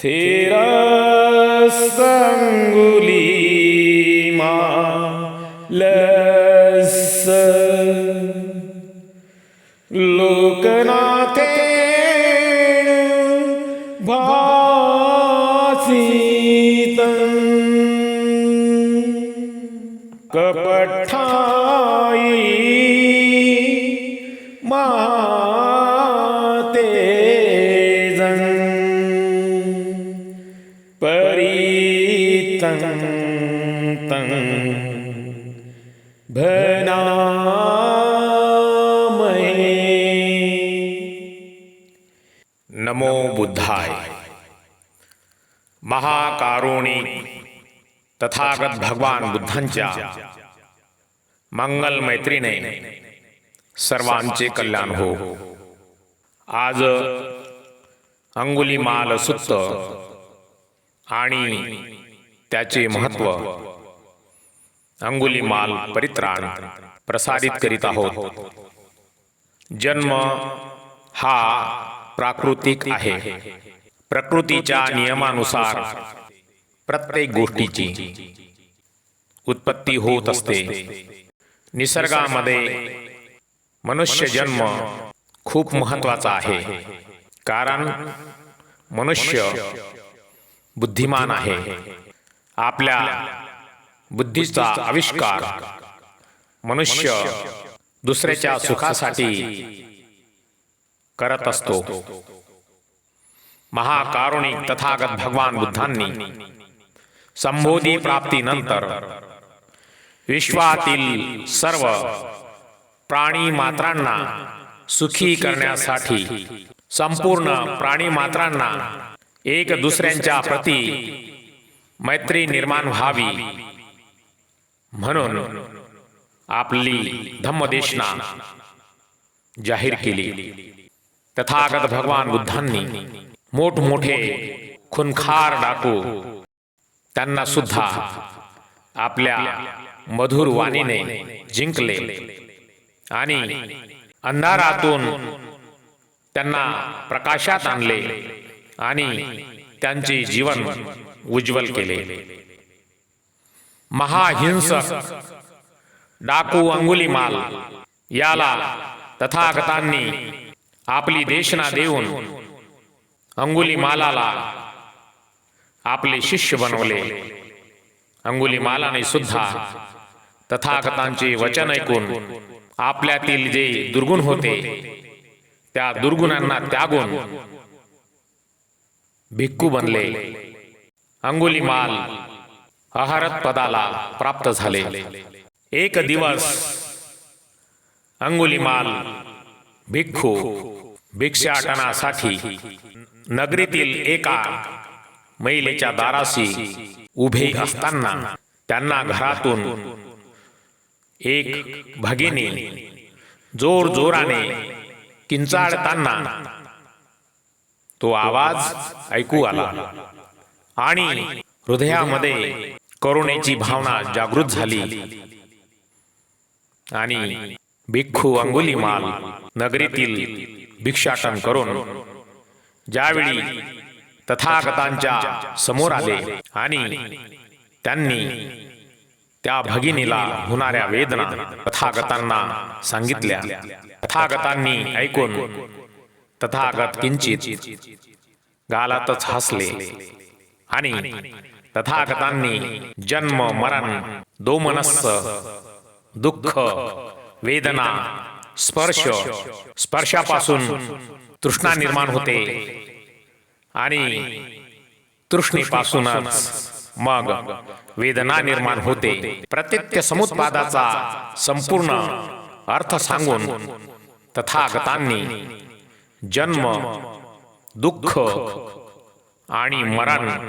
तेरा संगुली मालस लोकनाथे भासितं कपठाई माते नमो बुद्धाय। महाकारुणिक तथागत भगवान बुद्धांच्या मंगल मैत्रीने सर्वांचे कल्याण हो। आज अंगुलीमाल सुत्त आणि त्याचे महत्त्व अंगुलीमाल परित्राण प्रसारित करीत आहोत। जन्म हा प्राकृतिक आहे. प्रकृतीच्या नियमानुसार प्रत्येक गोष्टीची उत्पत्ती होत असते. निसर्गामध्ये मनुष्य जन्म खूप महत्त्वाचा आहे. कारण मनुष्य बुद्धिमान आहे. आपल्या बुद्धीचा आविष्कार मनुष्य दुसऱ्याच्या सुखासाठी करत असतो. महाकारुणिक तथागत भगवान बुद्धांनी संबोधी प्राप्तीनंतर विश्वातील सर्व प्राणी मात्रांना सुखी करण्यासाठी संपूर्ण प्राणी मात्रांना एक दुसऱ्यांच्या प्रती मैत्री निर्माण व्हावी. म्हणून आपली धम्मदेशना जाहीर केली. तथागत भगवान बुद्धांनी मोठमोठे खुनखार डाकू त्यांना सुद्धा आपल्या मधुर वाणीने जिंकले. आणि अंधारातून त्यांना प्रकाशात आणले आणि त्यांचे जीवन उज्ज्वल केले. महाहिंसक डाकू अंगुलीमाल याला तथागतांनी आपली देशना देऊन अंगुलीमालाला आपले शिष्य बनवले. अंगुलीमालाने सुद्धा तथागतांचे वचन ऐकून आपल्यातील जे दुर्गुण होते त्या दुर्गुणांना त्यागून भिक्खू बनले. अंगुलीमाल अहरत पदाला प्राप्त झाले. एक दिवस अंगुलीमाल भिक्खू भिक्षाटनासाठी नगरीतील एका महिलेच्या दाराशी उभे असताना त्यांना घरातून एक भगिनी जोर जोराने किंचाळताना तो आवाज ऐकू आला आणि हृदयामध्ये करुणेची भावना जागृत झाली. आणि भिक्खू अंगुलीमाल नगरीतील भिक्षाटन करून ज्यावेळी तथागतांच्या समोर आले आणि त्यांनी त्या भगिनीला होणाऱ्या वेदना तथागतांना सांगितल्या. तथागतांनी ऐकून तथागत किंचित गालातच हसले आणि तथागतांनी जन्म मरण दोमनस्स दुःख वेदना स्पर्श स्पर्शापासून तृष्णा निर्माण होते. आणि तृष्णेपासूनच मग वेदना निर्माण होते. प्रत्यक्ष समुत्पादाचा संपूर्ण अर्थ सांगून तथागतांनी जन्म दुःख आणि मरण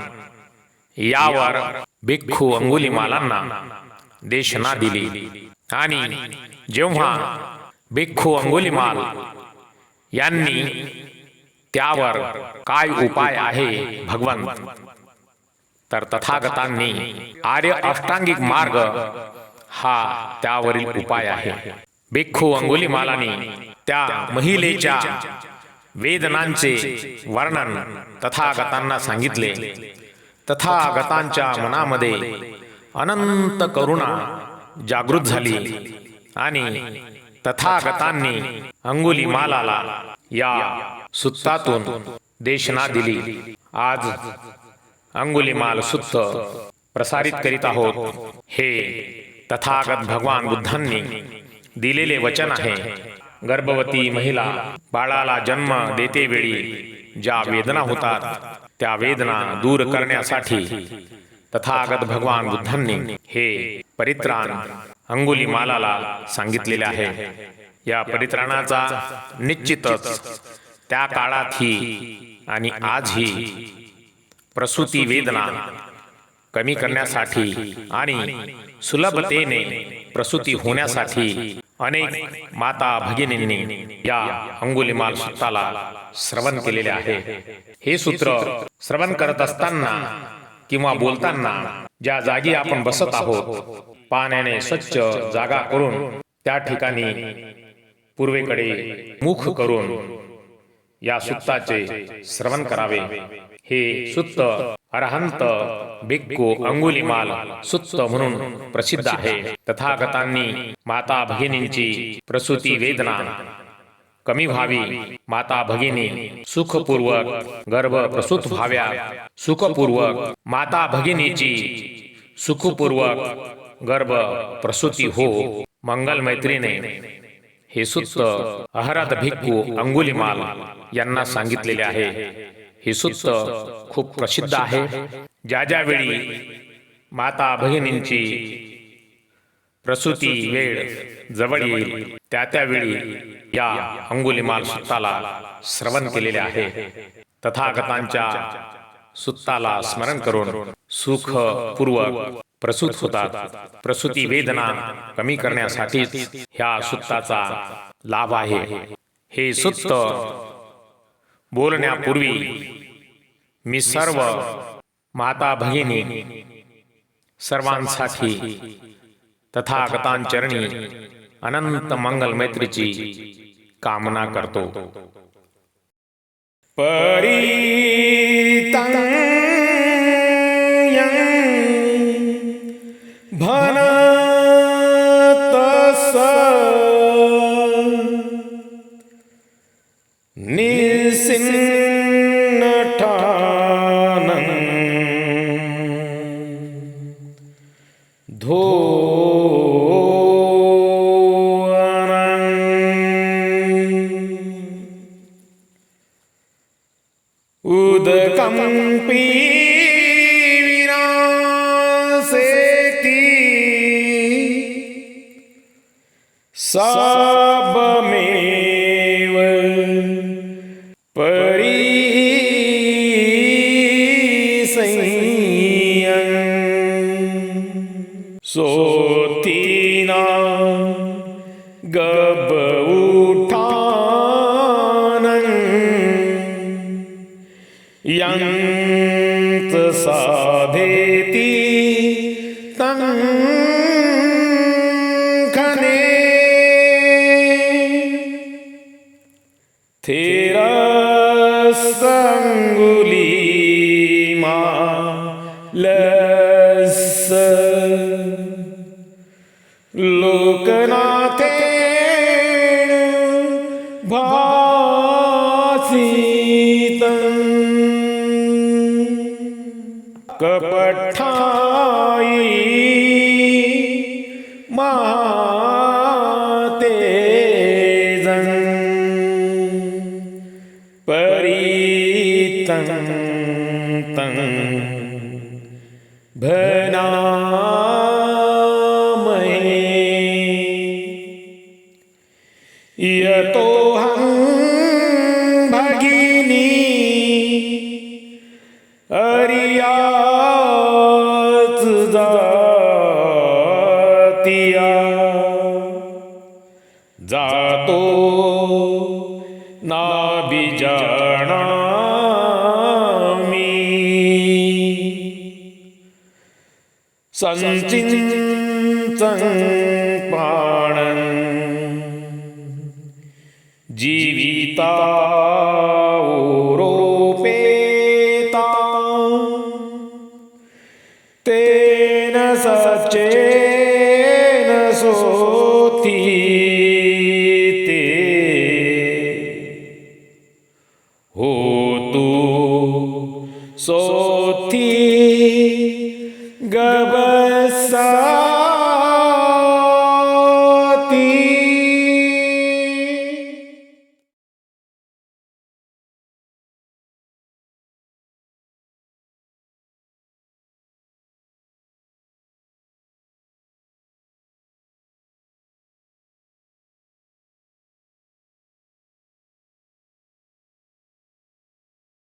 यावर भिक्खू अंगुलीमालांना देशना दिली. आणि जेव्हा भिक्खू अंगुलीमाल यांनी त्यावर काय उपाय आहे भगवंत? तर तथागतांनी आर्य अष्टांगिक मार्ग हा त्यावरील उपाय आहे. भिक्खू अंगुलीमालाने त्या महिलेच्या वेदनांचे वर्णन तथागतांना सांगितले. तथागतांच्या मनामध्ये अनंत करुणा जागृत झाली. आणि तथागतांनी अंगुलीमालाला या सुत्तातून देशना दिली. आज अंगुलीमाल सुत्त प्रसारित करीत आहोत. हे तथागत भगवान बुद्धांनी दिलेले वचन आहे. गर्भवती महिला बाळाला जन्म देते वेळी ज्या वेदना होतात त्या वेदना दूर करण्यासाठी तथागत भगवान बुद्धांनी हे परित्राण अंगुलीमालाला सांगितलेले आहे. या परित्राणाचा निश्चितच त्या काळातही आणि आजही प्रसूती वेदना कमी करण्यासाठी आणि सुलभतेने प्रसूती होण्यासाठी अनेक माता भगिनींनी या अंगुलीमाल सूत्राला श्रवण केलेले आहे. हे सूत्र श्रवण करत असताना किंवा बोलताना ज्या जागी आपण बसत आहोत पाण्याने स्वच्छ जागा करून त्या ठिकाणी पूर्वेकडे मुख करून या सुत्ताचे श्रवण करावे. हे सुत्त अरहंत भिक्खू अंगुलीमाल सुत्त म्हणून प्रसिद्ध आहे. तथागतांनी माता भगिनींची प्रसूती वेदना कमी व्हावी. माता भगिनी सुखपूर्वक गर्भ प्रसूत व्हाव्या. सुखपूर्वक माता भगिनीची सुखपूर्वक गर्भ प्रसूती हो. मंगल मैत्रीने हे सुत्त अहरत भिक्खू अंगुलीमाल यांना सांगितलेले आहे. हे सुत्त खूप प्रसिद्ध आहे. ज्या ज्या वेळी माता भगिनींची प्रसूती वेळ जवळ येईल त्या त्यावेळी या अंगुलीमाल सुत्ताला श्रवण केलेले आहे. तथागतांच्या सुत्ताला स्मरण करून सुखपूर्वक प्रसूत होतात. प्रसूती वेदना कमी करण्यासाठी ह्या सुत्ताचा लाभ आहे. हे सुत्त बोलण्यापूर्वी मी सर्व माता भगिनी सर्वांसाठी तथागतांचरणी अनंत मंगल मैत्रीची कामना करतो. परी भनतस निसिन्नठा સાબમેવ પરી સોતીના ગબ ઉઠાન યં थेरसंगुली मा लस यतो हम भगिनी अरियाच जातिया। जातो नाभिजाणामि संचिंचं পিতা পেতা তেন সচেন সোতি